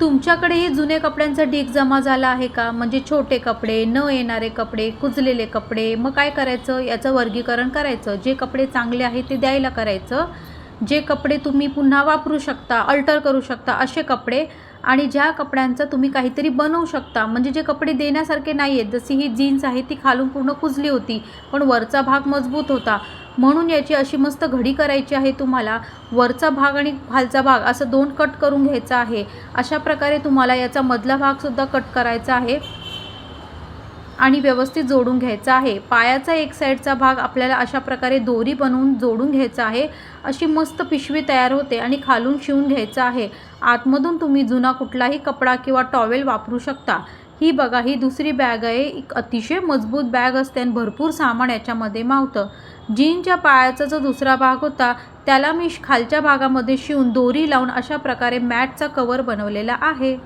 तुमच्याकडेही जुने कपड्यांचा ढीक जमा झाला आहे का? म्हणजे छोटे कपडे न येणारे कपडे कुजलेले कपडे मग काय करायचं? याचं वर्गीकरण करायचं. जे कपडे चांगले आहे ते द्यायला करायचं. जे कपडे तुम्ही पुन्हा वापरू शकता अल्टर करू शकता असे कपडे आणि ज्या कपड्यांचं तुम्ही काहीतरी बनवू शकता. म्हणजे जे कपडे देण्यासारखे नाही आहेत जशी ही जीन्स आहे ती खालून पूर्ण कुजली होती पण वरचा भाग मजबूत होता. म्हणून याची अशी मस्त घडी करायची आहे तुम्हाला. वरचा भाग आणि खालचा भाग असं दोन कट करून घ्यायचा आहे. अशा प्रकारे तुम्हाला याचा मधला भागसुद्धा कट करायचा आहे. आणि व्यवस्थित जोडून घ्यायचा आहे. पायाचा एक साईडचा भाग आपल्याला अशा प्रकारे दोरी बनवून जोडून घ्यायचा आहे. अशी मस्त पिशवी तयार होते आणि खालून शिवून घ्यायचं आहे. आतमधून तुम्ही जुना कुठलाही कपडा किंवा टॉवेल वापरू शकता. ही बघा ही दुसरी बॅग आहे. एक अतिशय मजबूत बॅग असते आणि भरपूर सामान याच्यामध्ये मावतं. जीनच्या पायाचा जो दुसरा भाग होता त्याला मी खालच्या भागामध्ये शिवून दोरी लावून अशा प्रकारे मॅटचा कवर बनवलेला आहे.